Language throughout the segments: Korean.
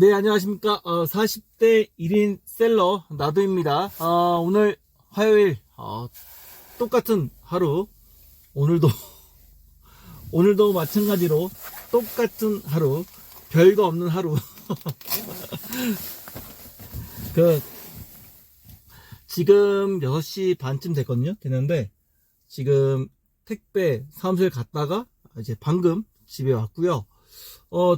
네, 안녕하십니까. 어, 40대 1인 셀러 나도입니다. 어, 오늘 화요일, 어, 똑같은 하루. 오늘도, 오늘도 마찬가지로 똑같은 하루. 별거 없는 하루. 그, 지금 6시 반쯤 됐거든요. 됐는데, 지금 택배 사무실 갔다가 이제 방금 집에 왔고요. 어,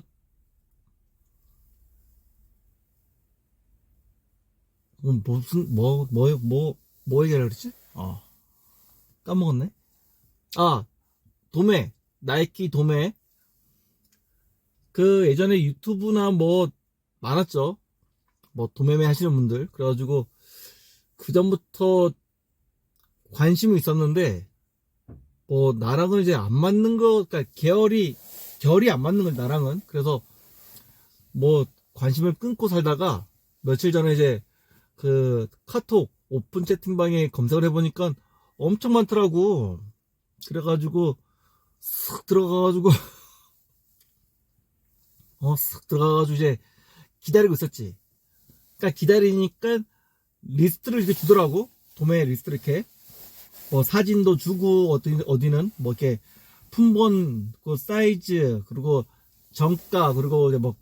어, 무슨 뭐뭐 뭐 뭐 얘기하려 그랬지? 어 까먹었네. 아 도매 나이키 도매 그 예전에 유튜브나 뭐 많았죠. 뭐 도매매 하시는 분들 그래가지고 그 전부터 관심이 있었는데 뭐 나랑은 이제 안 맞는 거 그러니까 계열이 결이 안 맞는 거 나랑은 그래서 뭐 관심을 끊고 살다가 며칠 전에 이제 그 카톡 오픈 채팅방에 검색을 해보니까 엄청 많더라고. 그래가지고 쓱 들어가가지고 어 쓱 들어가가지고 이제 기다리고 있었지. 그러니까 기다리니까 리스트를 이렇게 주더라고. 도매 리스트 이렇게 뭐 사진도 주고 어디 어디는 뭐 이렇게 품번 그 사이즈 그리고 정가 그리고 이제 뭐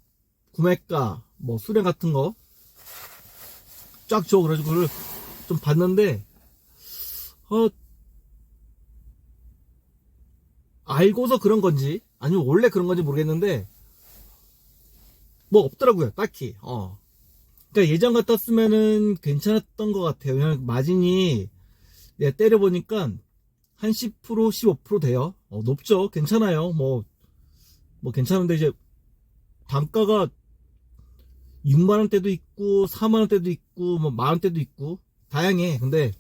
구매가 뭐 수량 같은 거 쫙 줘. 그래가지고 그걸 좀 봤는데, 어, 알고서 그런 건지, 아니면 원래 그런 건지 모르겠는데, 뭐 없더라고요, 딱히. 어. 그니까 예전 같았으면은 괜찮았던 것 같아요. 그냥 마진이, 내가 때려보니까, 한 10%, 15% 돼요. 어, 높죠? 괜찮아요. 뭐, 뭐 괜찮은데 이제, 단가가 6만원대도 있고, 4만원대도 있고, 뭐, 만원대도 있고, 다양해. 근데,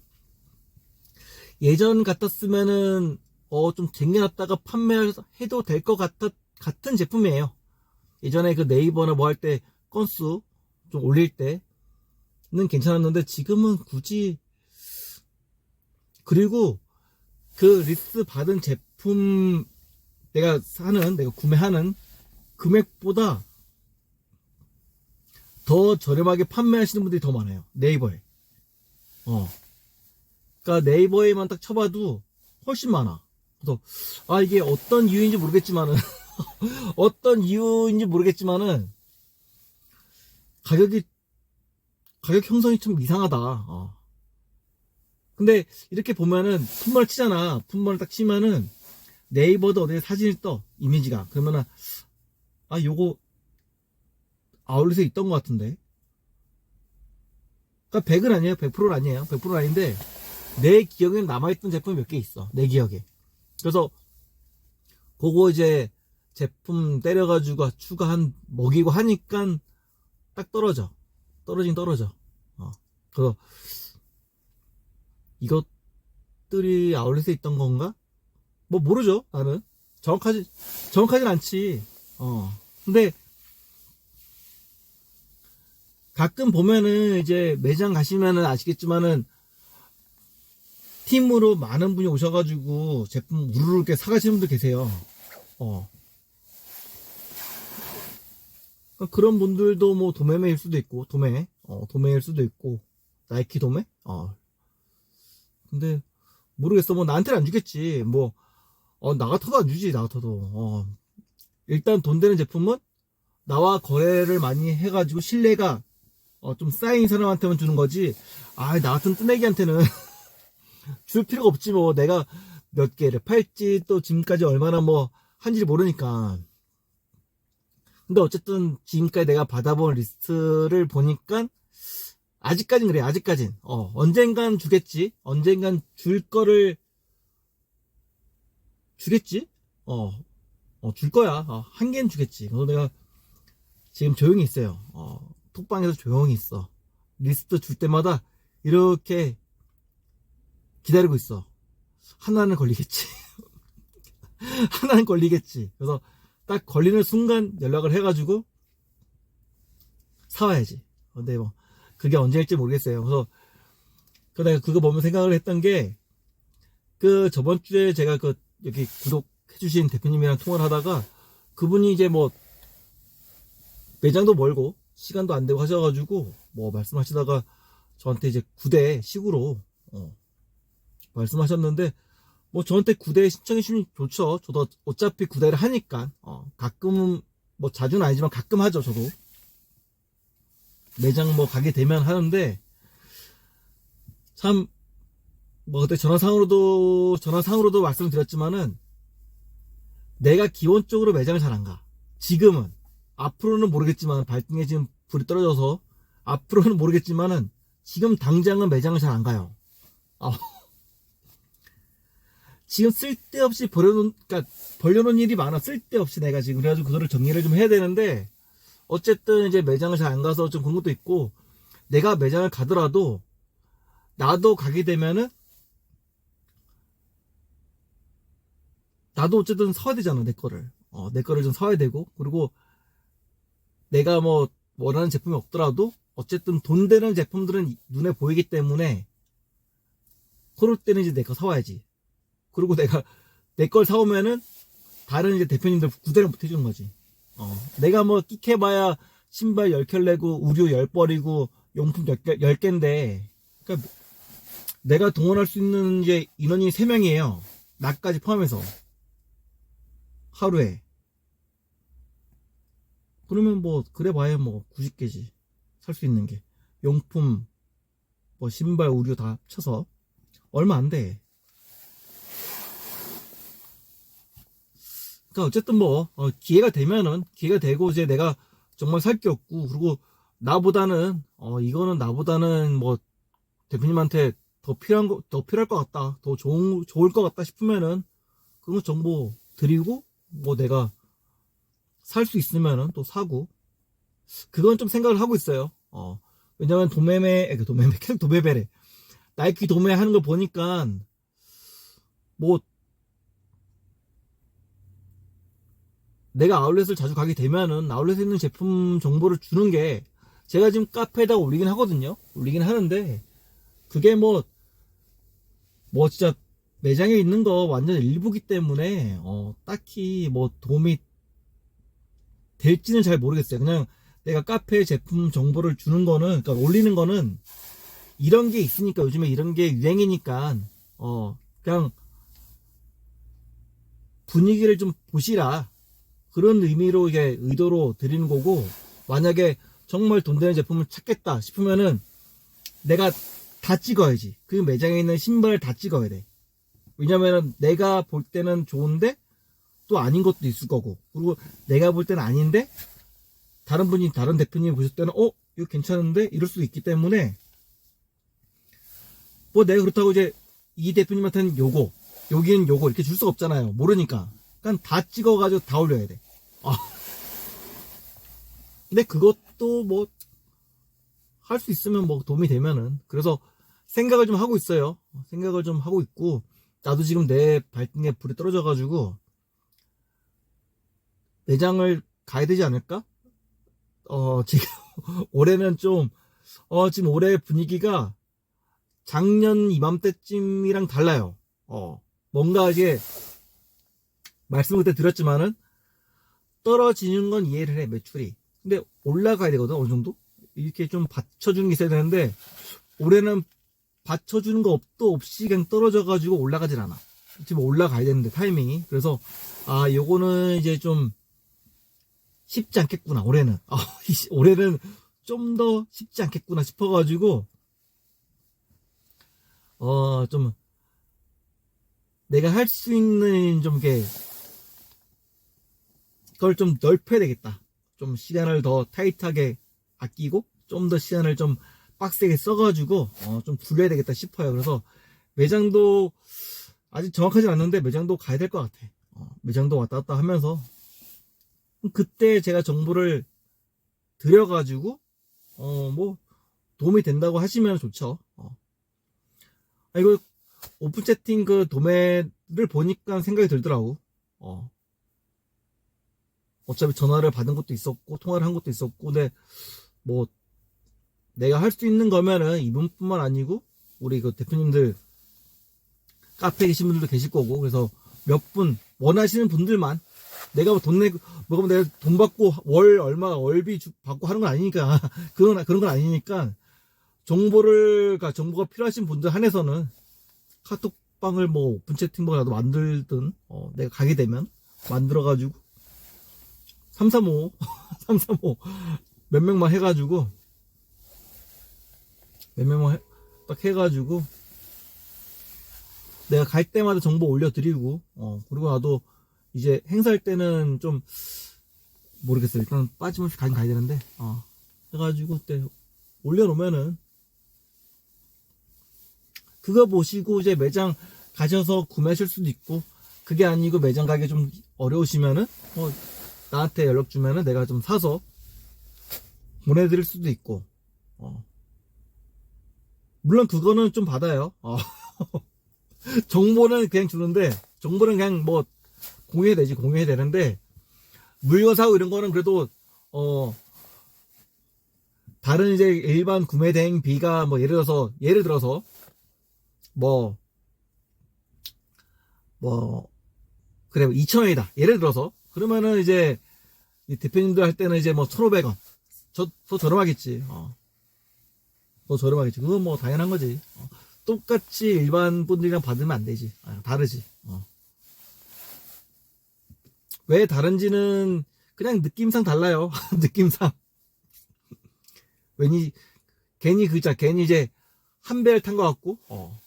예전 같았으면은, 어, 좀 쟁여놨다가 판매해도 될 것 같았, 같은 제품이에요. 예전에 그 네이버나 뭐 할 때, 건수 좀 올릴 때는 괜찮았는데, 지금은 굳이, 그리고, 그 리스트 받은 제품, 내가 사는, 내가 구매하는 금액보다, 더 저렴하게 판매하시는 분들이 더 많아요. 네이버에. 어. 그러니까 네이버에만 딱 쳐봐도 훨씬 많아. 그래서 아 이게 어떤 이유인지 모르겠지만은 어떤 이유인지 모르겠지만은 가격이 가격 형성이 좀 이상하다. 어. 근데 이렇게 보면은 품번을 치잖아. 품번을 딱 치면은 네이버도 어디에 사진이 떠 이미지가 그러면은 아 요거 아울렛에 있던 것 같은데. 그러니까 100은 아니에요. 100%는 아니에요. 100%는 아닌데 내 기억에 남아있던 제품이 몇 개 있어. 내 기억에. 그래서 그거 이제 제품 때려가지고 추가한 먹이고 하니까 딱 떨어져. 떨어진 떨어져. 어. 그래서 이것들이 아울렛에 있던 건가? 뭐 모르죠. 나는 정확하지 정확하진 않지. 어. 근데 가끔 보면은 이제 매장 가시면은 아시겠지만은 팀으로 많은 분이 오셔가지고 제품 우르르 이렇게 사가시는 분들 계세요. 어. 그러니까 그런 분들도 뭐 도매매일 수도 있고 도매, 어 도매일 수도 있고 나이키 도매, 어. 근데 모르겠어. 뭐 나한테는 안 주겠지. 뭐 어, 나 같아도 안 주지. 나 같아도. 어. 일단 돈 되는 제품은 나와 거래를 많이 해가지고 신뢰가 어, 좀 쌓인 사람한테만 주는 거지. 아, 나 같은 뜨내기한테는 줄 필요가 없지, 뭐. 내가 몇 개를 팔지, 또 지금까지 얼마나 뭐, 한지 모르니까. 근데 어쨌든 지금까지 내가 받아본 리스트를 보니까, 아직까진 그래, 아직까진. 어, 언젠간 주겠지. 언젠간 줄 거를, 주겠지? 어, 어, 줄 거야. 어, 한 개는 주겠지. 그래서 내가 지금 조용히 있어요. 어, 톡방에서 조용히 있어. 리스트 줄 때마다 이렇게 기다리고 있어. 하나는 걸리겠지. 하나는 걸리겠지. 그래서 딱 걸리는 순간 연락을 해가지고 사와야지. 근데 뭐 그게 언제일지 모르겠어요. 그래서 그 내가 그거 보면 생각을 했던 게 그 저번 주에 제가 그 여기 구독해주신 대표님이랑 통화를 하다가 그분이 이제 뭐 매장도 멀고 시간도 안 되고 하셔가지고 뭐 말씀하시다가 저한테 이제 9대 식으로 어, 말씀하셨는데 뭐 저한테 9대 신청해 주시면 좋죠. 저도 어차피 9대를 하니까 어, 가끔은 뭐 자주는 아니지만 가끔 하죠. 저도 매장 뭐 가게 되면 하는데 참 뭐 그때 전화상으로도 전화상으로도 말씀드렸지만은 내가 기본적으로 매장을 잘 안 가. 지금은 앞으로는 모르겠지만 발등에 지금 불이 떨어져서 앞으로는 모르겠지만은 지금 당장은 매장을 잘 안 가요. 어. 지금 쓸데없이 벌여놓은 그러니까 벌려놓은 일이 많아 쓸데없이 내가 지금 그래가지고 그거를 정리를 좀 해야 되는데 어쨌든 이제 매장을 잘 안 가서 좀 그런 것도 있고 내가 매장을 가더라도 나도 가게 되면은 나도 어쨌든 사야 되잖아 내 거를 어, 내 거를 좀 사야 되고 그리고 내가 뭐 원하는 제품이 없더라도 어쨌든 돈 되는 제품들은 눈에 보이기 때문에 그럴 때는 이제 내 거 사와야지. 그리고 내가 내 걸 사오면은 다른 이제 대표님들 구대를 못 해주는 거지. 어, 내가 뭐 끽해봐야 신발 10켤 내고 의류 10벌이고 용품 10개, 10개인데 그러니까 내가 동원할 수 있는 이제 인원이 3명이에요. 나까지 포함해서 하루에 그러면 뭐 그래 봐야 뭐 90개지 살 수 있는 게. 용품 뭐 신발 의류 다 합쳐서 얼마 안 돼. 그러니까 어쨌든 뭐 어, 기회가 되면은 기회가 되고 이제 내가 정말 살 게 없고 그리고 나보다는 어 이거는 나보다는 뭐 대표님한테 더 필요한 거 더 필요할 것 같다. 더 좋은 좋을 것 같다 싶으면은 그거 정보 드리고 뭐 내가 살 수 있으면은 또 사고. 그건 좀 생각을 하고 있어요. 어. 왜냐면 도매매 그 도매매 계속 도매매래. 나이키 도매하는 걸 보니까 뭐 내가 아울렛을 자주 가게 되면은 아울렛에 있는 제품 정보를 주는 게 제가 지금 카페에다 올리긴 하거든요. 올리긴 하는데 그게 뭐뭐 진짜 매장에 있는 거 완전 일부기 때문에 어 딱히 뭐 도움이 될지는 잘 모르겠어요. 그냥 내가 카페 제품 정보를 주는 거는 그러니까 올리는 거는 이런 게 있으니까 요즘에 이런 게 유행이니까 어 그냥 분위기를 좀 보시라. 그런 의미로 이게 의도로 드리는 거고 만약에 정말 돈 되는 제품을 찾겠다 싶으면은 내가 다 찍어야지. 그 매장에 있는 신발을 다 찍어야 돼. 왜냐면은 내가 볼 때는 좋은데 또 아닌 것도 있을 거고. 그리고 내가 볼 때는 아닌데 다른 분이 다른 대표님이 보실 때는 어? 이거 괜찮은데? 이럴 수도 있기 때문에 뭐 내가 그렇다고 이제 이 대표님한테는 요거 여기는 요거 이렇게 줄 수가 없잖아요. 모르니까. 그러니까 다 찍어가지고 다 올려야 돼. 아. 근데 그것도 뭐 할 수 있으면 뭐 도움이 되면은. 그래서 생각을 좀 하고 있어요. 생각을 좀 하고 있고 나도 지금 내 발등에 불이 떨어져 가지고 매장을 가야 되지 않을까? 어 지금 올해는 좀 어 지금 올해 분위기가 작년 이맘때쯤이랑 달라요. 어 뭔가 이게 말씀을 그때 드렸지만은 떨어지는 건 이해를 해 매출이. 근데 올라가야 되거든 어느 정도? 이렇게 좀 받쳐주는 게 있어야 되는데 올해는 받쳐주는 거 없도 없이 그냥 떨어져 가지고 올라가질 않아. 지금 올라가야 되는데 타이밍이. 그래서 아 요거는 이제 좀 쉽지 않겠구나 올해는 아, 올해는 좀 더 쉽지 않겠구나 싶어가지고 어 좀 내가 할 수 있는 좀 이게 그걸 좀 넓혀야 되겠다. 좀 시간을 더 타이트하게 아끼고 좀 더 시간을 좀 빡세게 써가지고 어, 좀 불려야 되겠다 싶어요. 그래서 매장도 아직 정확하진 않는데 매장도 가야 될 것 같아. 어, 매장도 왔다 갔다 하면서 그때 제가 정보를 드려가지고 어 뭐 도움이 된다고 하시면 좋죠. 어. 아, 이거 오픈 채팅 그 도매를 보니까 생각이 들더라고. 어. 어차피 전화를 받은 것도 있었고 통화를 한 것도 있었고 근데 뭐 내가 할 수 있는 거면은 이분뿐만 아니고 우리 그 대표님들 카페에 계신 분들도 계실 거고 그래서 몇 분 원하시는 분들만 내가 뭐 돈 내고 뭐 그러면 내가 돈 받고 월 얼마 월비 주- 받고 하는 건 아니니까. 그런 그런 건 아니니까. 정보를 가 정보가 필요하신 분들 한해서는 카톡방을 뭐 오픈 채팅방이라도 만들든 어, 내가 가게 되면 만들어 가지고 335 335 몇 명만 해 가지고 몇 명만 해- 딱 해가지고 내가 갈 때마다 정보 올려드리고 어 그리고 나도 이제 행사할 때는 좀 모르겠어요 일단 빠짐없이 가긴 가야 되는데 어 해가지고 그때 올려놓으면은 그거 보시고 이제 매장 가셔서 구매하실 수도 있고 그게 아니고 매장 가기 좀 어려우시면은 어 나한테 연락 주면은 내가 좀 사서 보내드릴 수도 있고 어 물론 그거는 좀 받아요. 어. 정보는 그냥 주는데 정보는 그냥 뭐 공유해 되지 공유해 되는데 물건 사고 이런 거는 그래도 어 다른 이제 일반 구매 대행 비가 뭐 예를 들어서 예를 들어서 뭐뭐 그래 2,000원이다. 예를 들어서 그러면은 이제 이 대표님들 할 때는 이제 뭐 1,500원. 저, 더 저렴하겠지. 어. 더 저렴하겠지. 그건 뭐 당연한 거지. 어. 똑같이 일반 분들이랑 받으면 안 되지. 아, 다르지. 어. 왜 다른지는 그냥 느낌상 달라요. 느낌상. 괜히, 괜히 그자, 괜히 이제 한 배를 탄 것 같고, 어.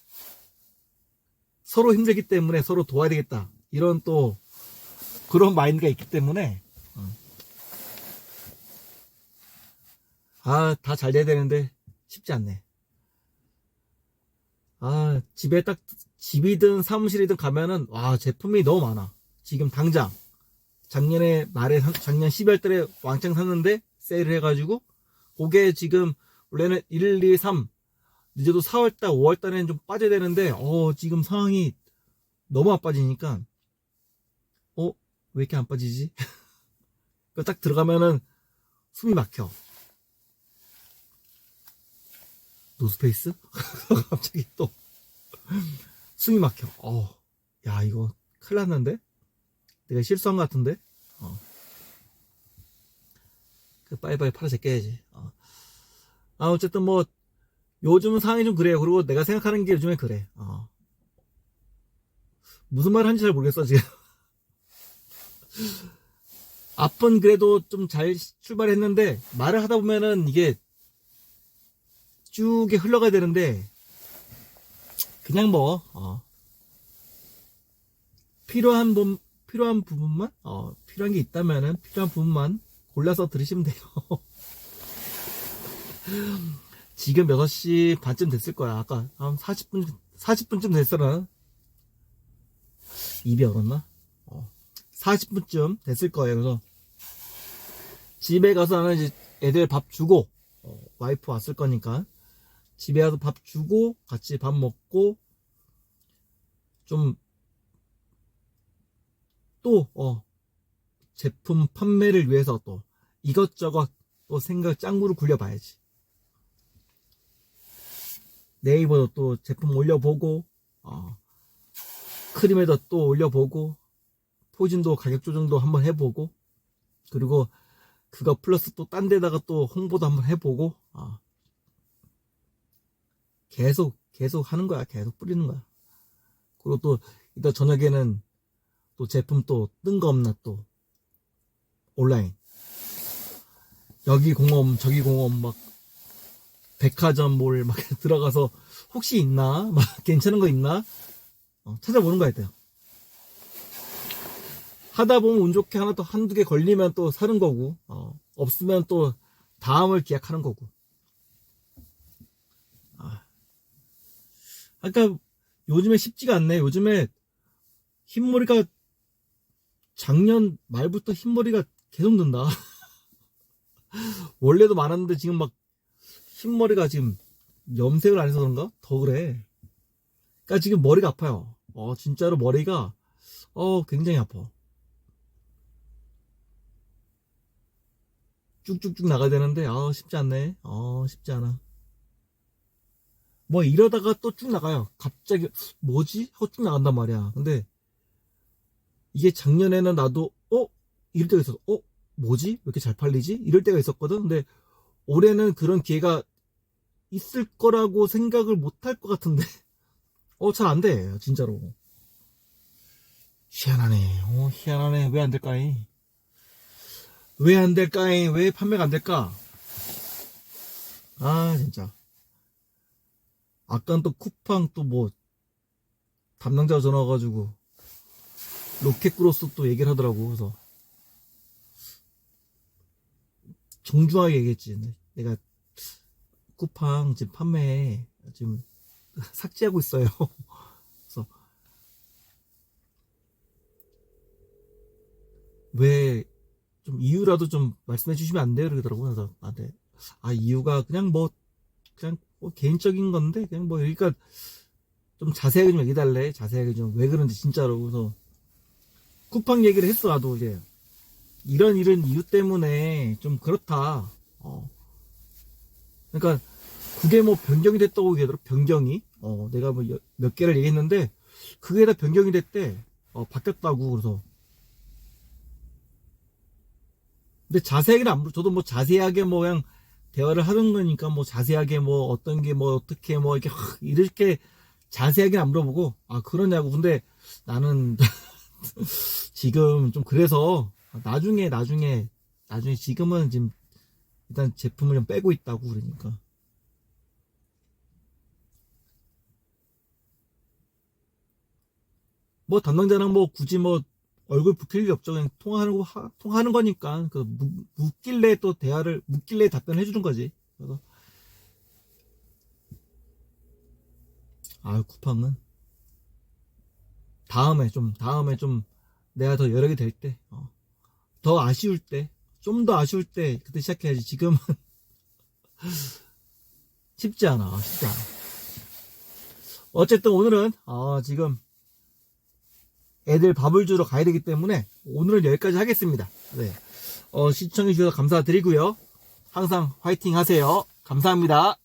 서로 힘들기 때문에 서로 도와야 되겠다. 이런 또 그런 마인드가 있기 때문에, 어. 아, 다 잘 돼야 되는데 쉽지 않네. 아, 집에 딱, 집이든 사무실이든 가면은, 와, 제품이 너무 많아. 지금 당장. 작년에 말에, 산- 작년 12월 달에 왕창 샀는데, 세일을 해가지고, 그게 지금, 원래는 1, 2, 3, 늦어도 4월 달, 5월 달에는 좀 빠져야 되는데, 어, 지금 상황이 너무 안 빠지니까, 어, 왜 이렇게 안 빠지지? 딱 들어가면은 숨이 막혀. 노스페이스? 갑자기 또 숨이 막혀. 어, 야 이거 큰일 났는데? 내가 실수한 것 같은데? 어. 그 빨리빨리 팔아 제껴야지. 어. 아 어쨌든 뭐 요즘 상황이 좀 그래요. 그리고 내가 생각하는 게 요즘에 그래. 어. 무슨 말 하는지 잘 모르겠어 지금. 앞은 그래도 좀 잘 출발했는데 말을 하다 보면은 이게 쭉 흘러가야 되는데 그냥 뭐 어, 필요한 부 필요한 부분만 어, 필요한 게 있다면은 필요한 부분만 골라서 들으시면 돼요. 지금 6시 반쯤 됐을 거야. 아까 한 40분 40분쯤 됐어나 입이 얼었나? 어, 40분쯤 됐을 거예요. 그래서 집에 가서 나는 이제 애들 밥 주고 어, 와이프 왔을 거니까 집에 가서 밥 주고 같이 밥 먹고 좀 또 어, 제품 판매를 위해서 또 이것저것 또 생각 짱구를 굴려봐야지. 네이버도 또 제품 올려보고 어, 크림에도 또 올려보고 포진도 가격 조정도 한번 해보고 그리고 그거 플러스 또 딴 데다가 또 홍보도 한번 해보고 어. 계속 계속 하는 거야 계속 뿌리는 거야 그리고 또 이따 저녁에는 또 제품 또뜬거 없나 또 온라인 여기 공업 저기 공업 막 백화점 몰 막 들어가서 혹시 있나 막 괜찮은 거 있나 어, 찾아보는 거야 돼요 하다 보면 운 좋게 하나 또 한두 개 걸리면 또 사는 거고, 어, 없으면 또 다음을 기약하는 거고. 아. 아까 요즘에 쉽지가 않네. 요즘에 흰머리가 작년 말부터 흰머리가 계속 는다. 원래도 많았는데 지금 막 흰머리가 지금 염색을 안 해서 그런가? 더 그래. 그러니까 지금 머리가 아파요. 어, 진짜로 머리가 어, 굉장히 아파. 쭉쭉쭉 나가야 되는데 아 쉽지 않네 아 쉽지 않아 뭐 이러다가 또 쭉 나가요 갑자기 뭐지 하고 쭉 나간단 말이야 근데 이게 작년에는 나도 어 이럴 때가 있어. 어? 뭐지? 왜 이렇게 잘 팔리지? 이럴 때가 있었거든. 근데 올해는 그런 기회가 있을 거라고 생각을 못 할 것 같은데. 어, 잘 안 돼. 진짜로. 희한하네. 어, 희한하네. 왜 안 될까이? 왜 안 될까이? 왜 판매가 안 될까? 아, 진짜. 아깐 또 쿠팡 또 뭐, 담당자 전화 와가지고, 로켓크로스 또 얘기를 하더라고. 그래서, 정중하게 얘기했지. 내가 쿠팡 지금 판매 지금 삭제하고 있어요. 그래서 왜 좀 이유라도 좀 말씀해 주시면 안 돼요? 그러더라고요. 그래서 아, 네. 아 이유가 그냥 뭐 그냥 뭐 개인적인 건데 그냥 뭐 그러니까 좀 자세하게 좀 얘기해 달래. 자세하게 좀 왜 그런지 진짜로. 그래서 쿠팡 얘기를 했어. 나도 이제 이런 이런 이유 때문에 좀 그렇다. 어. 그러니까 그게 뭐 변경이 됐다고 얘기하더라고. 변경이. 어, 내가 뭐 몇 개를 얘기했는데 그게 다 변경이 됐대. 어, 바뀌었다고 그래서. 근데 자세하게는 안. 저도 뭐 자세하게 뭐 그냥 대화를 하는 거니까 뭐 자세하게 뭐 어떤 게 뭐 어떻게 뭐 이렇게 확 이렇게 자세하게는 안 물어보고 아 그러냐고. 근데 나는 지금 좀 그래서 나중에 나중에 나중에 지금은 지금 일단 제품을 좀 빼고 있다고 그러니까. 뭐 담당자랑 뭐 굳이 뭐 얼굴 붉힐 일 없죠. 그냥 통화하는 거 하- 통화하는 거니까 그 묻- 묻길래 또 대화를 묻길래 답변을 해주는 거지. 그래서. 아 쿠팡은 다음에 좀 다음에 좀 내가 더개될 때, 어. 더 아쉬울 때, 좀 더 아쉬울 때, 그때 시작해야지. 지금은 쉽지 않아, 쉽지 않아. 어쨌든 오늘은, 어, 지금 애들 밥을 주러 가야 되기 때문에 오늘은 여기까지 하겠습니다. 네. 어, 시청해 주셔서 감사드리고요. 항상 화이팅 하세요. 감사합니다.